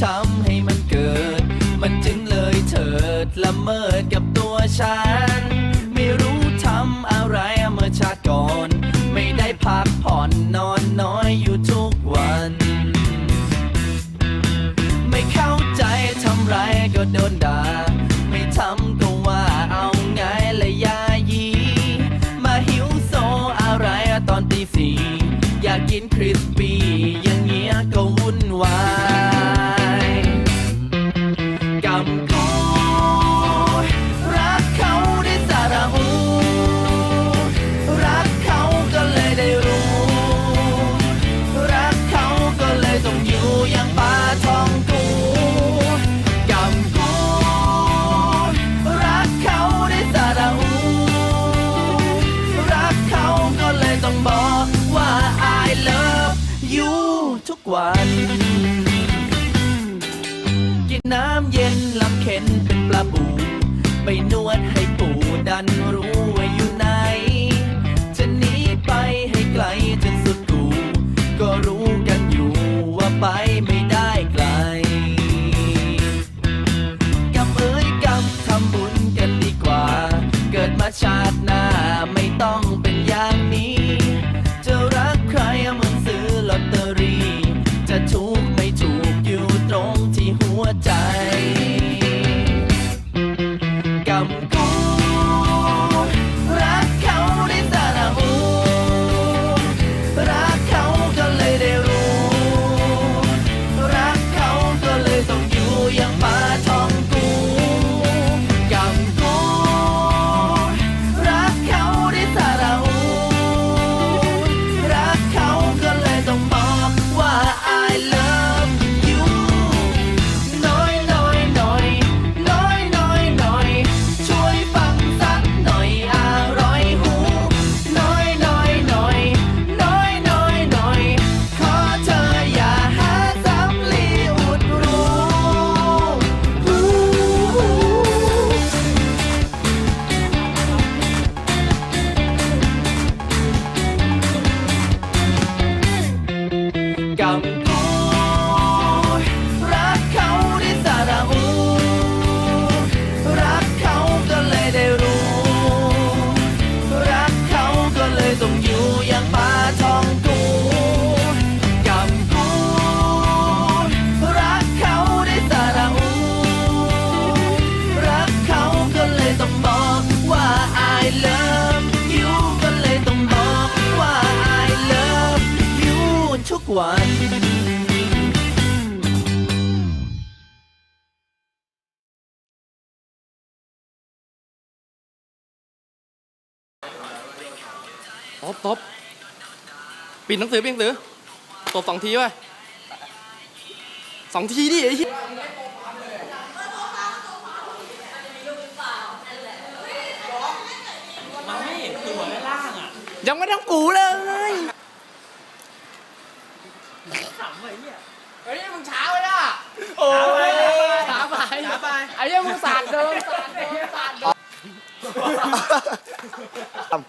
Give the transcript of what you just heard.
ทำให้มันเกิด มันจึงเลยเถิดละเมิดกับตัวฉัน ไม่รู้ทำอะไรเมื่อชาติก่อน ไม่ได้พักผ่อนนอนน้อยอยู่ทุกวัน ไม่เข้าใจทำไรก็โดนด่า ไม่ทำก็ว่าเอาไงและยายี มาหิวโซอะไรตอนตีสี่อยากกินคริสปี้อย่างเงี้ยก็วุ่นวาย ทุกวัน กินน้ำเย็นลำเค็นเป็นปลาบูไปนวดให้ปูดันรู้ว่าอยู่ไหน จะหนีไปให้ไกลจนสุดกู ก็รู้กันอยู่ว่าไปไม่ได้ไกลกำเอ้ยกำทำบุญกันดีกว่า เกิดมาชาติหน้า ก วันตบตบปิดหนังสือปิดหนังสือตบสองทีไปสองทีดิไอ้เหี้ยยังไม่ต้องกูเลย เฮ้ยมึงช้าไปอะโอ้ยช้าไปช้าไปไอ้เหี้ยมึงสาดเดิมสาดเดิมสาดเดิม